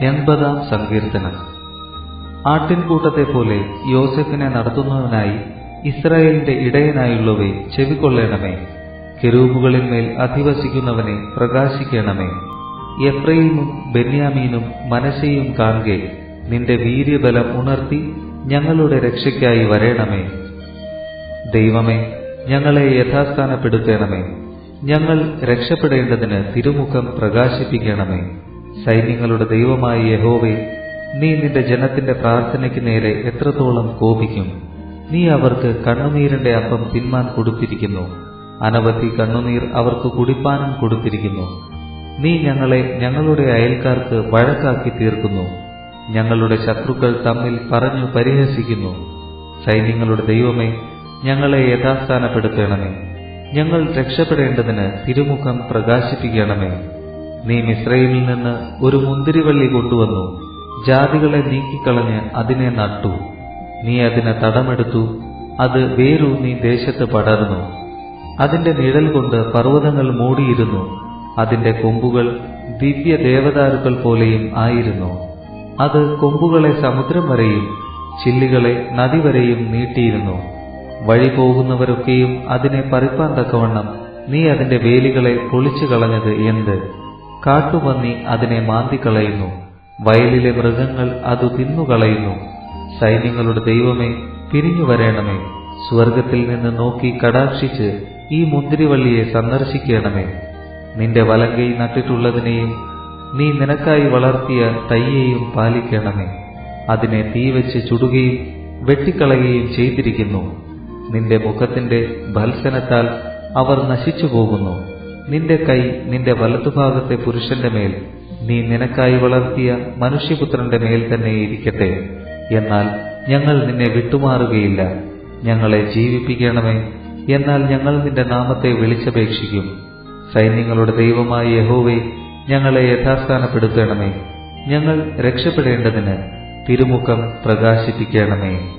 എൺപതാം സങ്കീർത്തനം. ആട്ടിൻകൂട്ടത്തെ പോലെ യോസെഫിനെ നടത്തുന്നതിനായി ഇസ്രായേലിന്റെ ഇടയനായുള്ളവേ ചെവിക്കൊള്ളണമേ. കെരൂപുകളിന്മേൽ അധിവസിക്കുന്നവനെ പ്രകാശിക്കണമേ. എഫ്രൈമും ബെന്യാമീനും മനശയും കാണുകെ നിന്റെ വീര്യബലം ഉണർത്തി ഞങ്ങളുടെ രക്ഷയ്ക്കായി വരേണമേ. ദൈവമേ ഞങ്ങളെ യഥാസ്ഥാനപ്പെടുത്തണമേ. ഞങ്ങൾ രക്ഷപ്പെടേണ്ടതിന് തിരുമുഖം പ്രകാശിപ്പിക്കണമേ. സൈന്യങ്ങളുടെ ദൈവമായ യഹോവെ നീ നിന്റെ ജനത്തിന്റെ പ്രാർത്ഥനയ്ക്ക് നേരെ എത്രത്തോളം കോപിക്കും? നീ അവർക്ക് കണ്ണുനീരിന്റെ അപ്പം തിന്മാൻ കൊടുത്തിരിക്കുന്നു. അനവധി കണ്ണുനീർ അവർക്ക് കുടിപ്പാനും കൊടുത്തിരിക്കുന്നു. നീ ഞങ്ങളെ ഞങ്ങളുടെ അയൽക്കാർക്ക് വഴക്കാക്കി തീർക്കുന്നു. ഞങ്ങളുടെ ശത്രുക്കൾ തമ്മിൽ പറഞ്ഞു പരിഹസിക്കുന്നു. സൈന്യങ്ങളുടെ ദൈവമേ ഞങ്ങളെ യഥാസ്ഥാനപ്പെടുത്തണമേ. ഞങ്ങൾ രക്ഷപ്പെടേണ്ടതിന് തിരുമുഖം പ്രകാശിപ്പിക്കണമേ. നീ മിശ്രയിൽ നിന്ന് ഒരു മുന്തിരിവള്ളി കൊണ്ടുവന്നു. ജാതികളെ നീക്കിക്കളഞ്ഞ് അതിനെ നട്ടു. നീ അതിനെ തടമെടുത്തു. അത് വേരൂന്നി ദേശത്ത് പടർന്നു. അതിന്റെ നിഴൽ കൊണ്ട് പർവതങ്ങൾ മൂടിയിരുന്നു. അതിന്റെ കൊമ്പുകൾ ദിവ്യ ദേവദാരുക്കൾ പോലെയും ആയിരുന്നു. അത് കൊമ്പുകളെ സമുദ്രം വരെയും ചില്ലികളെ നദി വരെയും നീട്ടിയിരുന്നു. വഴി പോകുന്നവരൊക്കെയും അതിനെ പറിപ്പാൻ തക്കവണ്ണം നീ അതിന്റെ വേലികളെ പൊളിച്ചു കളഞ്ഞത് എന്ത്? കാട്ടുപന്നി അതിനെ മാന്തിക്കളയുന്നു. വയലിലെ മൃഗങ്ങൾ അത് തിന്നുകളയുന്നു. സൈന്യങ്ങളുടെ ദൈവമേ പിരിഞ്ഞു വരേണമേ. സ്വർഗത്തിൽ നിന്ന് നോക്കി കടാക്ഷിച്ച് ഈ മുന്തിരിവള്ളിയെ സന്ദർശിക്കണമേ. നിന്റെ വലങ്കൈ നട്ടിട്ടുള്ളതിനെയും നീ നിനക്കായി വളർത്തിയ തയ്യെയും പാലിക്കണമേ. അതിനെ തീവച്ച് ചുടുകയും വെട്ടിക്കളയുകയും ചെയ്തിരിക്കുന്നു. നിന്റെ മുഖത്തിന്റെ ഭത്സനത്താൽ അവർ നശിച്ചു പോകുന്നു നിന്റെ കൈ നിന്റെ വലതുഭാഗത്തെ പുരുഷന്റെ മേൽ നീ നിനക്കായി വളർത്തിയ മനുഷ്യപുത്രന്റെ മേൽ തന്നെ ഇരിക്കട്ടെ. എന്നാൽ ഞങ്ങൾ നിന്നെ വിട്ടുമാറുകയില്ല. ഞങ്ങളെ ജീവിപ്പിക്കണമേ. എന്നാൽ ഞങ്ങൾ നിന്റെ നാമത്തെ വിളിച്ചപേക്ഷിക്കും. സൈന്യങ്ങളുടെ ദൈവമായ യഹോവെ ഞങ്ങളെ യഥാസ്ഥാനപ്പെടുത്തണമേ. ഞങ്ങൾ രക്ഷപ്പെടേണ്ടതിന് തിരുമുഖം പ്രകാശിപ്പിക്കണമേ.